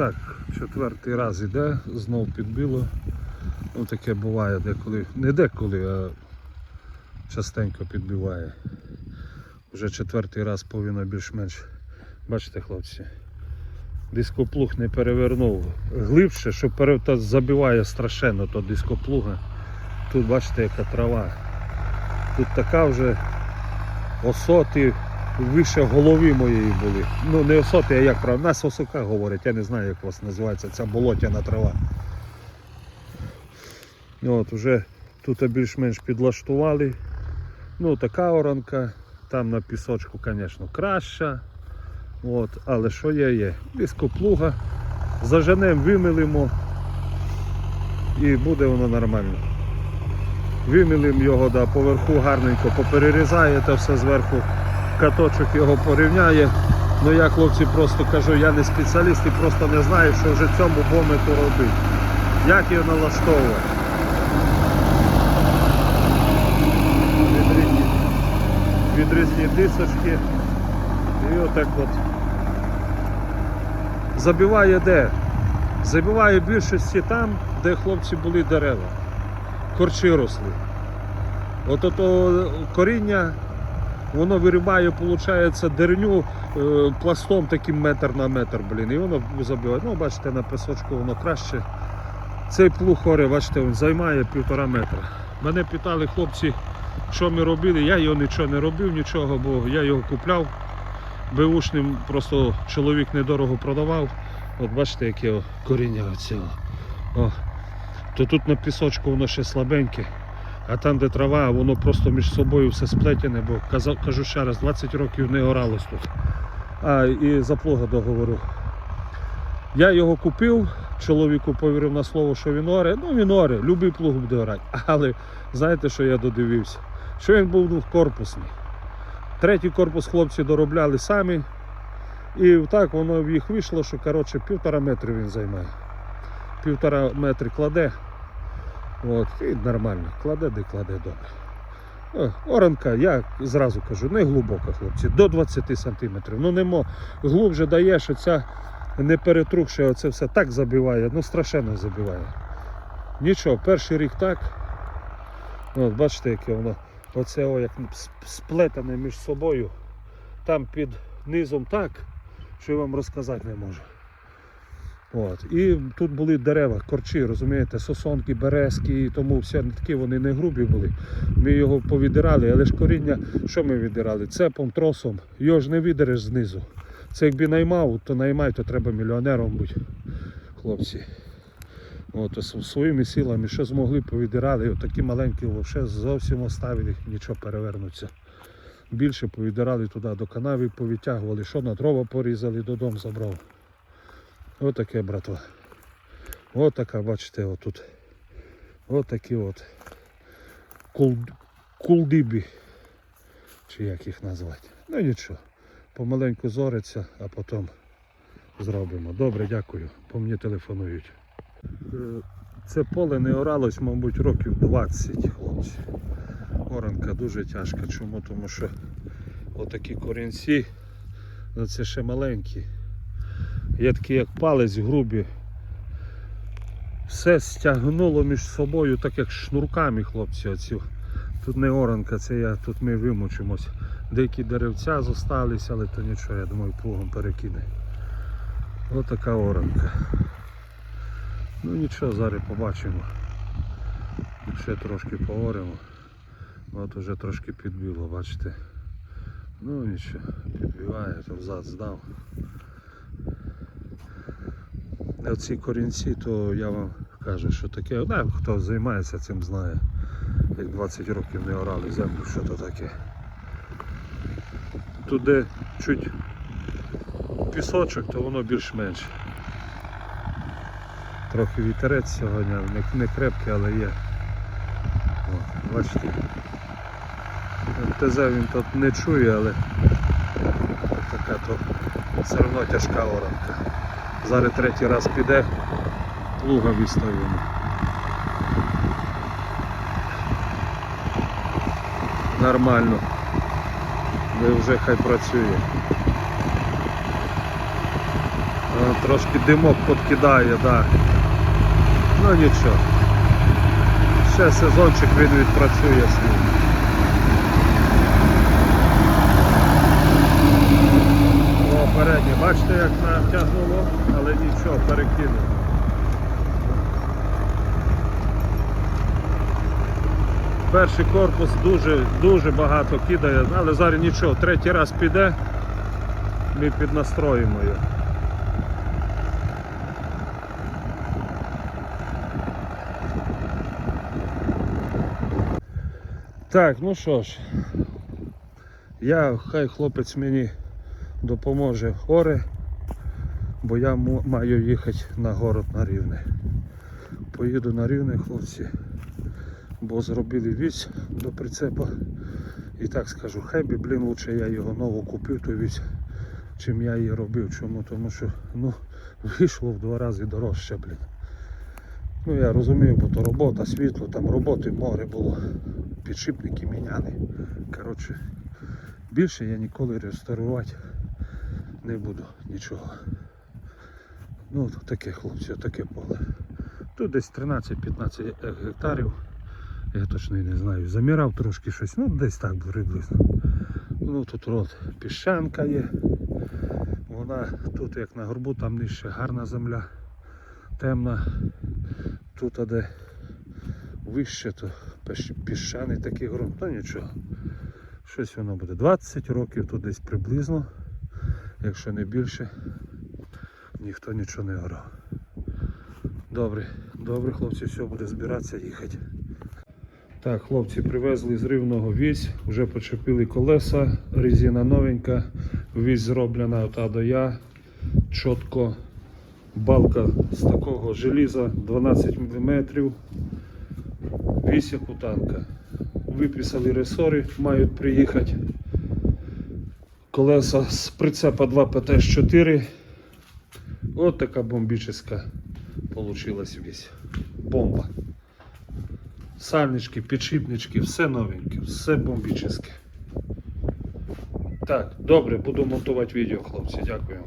Так, четвертий раз іде, знов підбило. Ну таке буває деколи. Не деколи, а частенько підбиває. Вже четвертий раз повинно більш-менш. Бачите, хлопці. Дископлуг не перевернув. Глибше, що пере... та забиває страшенно то дископлуга. Тут бачите, яка трава. Тут така вже осоти вище голови моєї були. Ну не осоти, а як правильно. Нас осока говорять, я не знаю, як у вас називається ця болотяна трава. Ну, От, вже тут більш-менш підлаштували. Ну, така оранка, там на пісочку, звісно, краща. От, але що є, є. Дископлуга. Заженемо, вимилимо і буде воно нормально. Вимілимо його, да, поверху гарненько поперерізаєте все зверху, каточок його порівняє. Ну я хлопці просто кажу, я не спеціаліст і просто не знаю, що вже цьому бомету робити. Як його налаштовувати. Відрізні, дисочки. І отак от. Забиває де? Забиває більшості там, де хлопці були дерева. Корчі росли. От ото коріння, воно вирібає, виходить, дерню е, пластом таким метр на метр, блін, і воно забиває. Ну, бачите, на пісочку воно краще. Цей плуг хоре, бачите, він займає півтора метра. Мене питали хлопці, що ми робили. Я його нічого не робив, нічого, бо я його купляв. Беушним просто чоловік недорого продавав. От бачите, яке коріння оцього. О. То тут на пісочку воно ще слабеньке, а там, де трава, воно просто між собою все сплетене, бо казав, кажу ще раз, 20 років не оралось тут. А і за плуга договорю. Я його купив, чоловіку повірив на слово, що він оре. Ну він оре, любий плуг буде орати. Але знаєте, що я додивився? Що він був корпусний. Третій корпус хлопці доробляли самі. І так воно в їх вийшло, що коротше, півтора метри він займає. Півтора метри кладе. От, і нормально. Кладе, де кладе добре. Оранка, я зразу кажу, не глибока, хлопці, до 20 сантиметрів. Ну немо глубже дає, що ця не перетрухше, оце все так забиває, ну страшенно забиває. Нічого, перший рік так. От, бачите, яке воно. Оце о, як сп- сплетене між собою. Там під низом так, що я вам розказати не можу. От. І тут були дерева, корчі, розумієте, сосонки, березки, і тому все такі вони не грубі були. Ми його повідирали, але ж коріння, що ми віддирали? Цепом, тросом, його ж не відереш знизу. Це якби наймав, то наймай, то треба мільйонером бути, хлопці. От, своїми силами, що змогли, повідирали. І отакі маленькі лише зовсім оставили, нічого перевернуться. Більше повідирали туди до канави, повитягували, що на дрова порізали, додому забрав. Отаке, братва. Отака, бачите, отут. Отакі от. Кул... Кулдибі. Чи як їх назвати. Ну нічого. Помаленьку зориться, а потім зробимо. Добре, дякую. По мені телефонують. Е, Це поле не оралось, мабуть, років 20, хлопці. Оранка дуже тяжка. Чому? Тому що отакі корінці, ну це ще маленькі. Є такі як палець грубі. Все стягнуло між собою, так як шнурками, хлопці. Оці. Тут не оранка, це я, тут ми вимучимось. Деякі деревця зосталися, але то нічого, я думаю, плугом перекине. Ось така оранка. Ну нічого, зараз побачимо. Ще трошки пооримо. От уже трошки підбило, бачите. Ну нічого, підбиває, то взад здав. Оці корінці, то я вам кажу, що таке, да, хто займається цим знає. Як 20 років не орали землю, що то таке. Туди чуть пісочок, то воно більш-менш. Трохи вітерець сьогодні, не, не крепкий, але є. О, бачите. ТЗ він тут не чує, але така то все одно тяжка оранка. Зараз третій раз піде, плуга відставимо. Нормально. Ви вже хай працює. Трошки димок підкидає, да. Ну нічого. Ще сезончик він відпрацює з ним. О, переднє, бачите, як натягнуло, нічого, перекинуло. Перший корпус дуже, дуже багато кидає, але зараз нічого, третій раз піде, ми піднастроїмо його. Так, ну що ж, я хай хлопець мені допоможе гори, бо я маю їхати на город на рівне. Поїду на рівне, хлопці, бо зробили вісь до прицепа. І так скажу, хай би, блін, лучше я його нову купив, ту вісь, чим я її робив. Чому? Тому що ну, вийшло в два рази дорожче, блін. Ну я розумію, бо то робота, світло, там роботи море було, підшипники міняли. Коротше, більше я ніколи реставрувати не буду нічого. Ну, таке хлопці, таке поле. Тут десь 13-15 гектарів. Я точно і не знаю. Замірав трошки щось, ну десь так приблизно. Ну тут рот піщанка є. Вона тут як на горбу, там нижче гарна земля, темна. Тут де вище, то піщаний такий ґрунт, ну нічого. Щось воно буде. 20 років тут десь приблизно, якщо не більше, ніхто нічого не орав. Добре, добре, хлопці, все буде збиратися їхати. Так, хлопці, привезли з рівного вісь, вже почепили колеса, резина новенька, вісь зроблена от А до Я, чітко, балка з такого желіза 12 мм, вісь як у танка. Виписали ресори, мають приїхати. Колеса з прицепа 2 ПТ-4. От така бомбіческа получилась вісь. Бомба. Сальнички, підшипнички, все новеньке, все бомбічне. Так, добре, буду монтувати відео, хлопці. Дякую.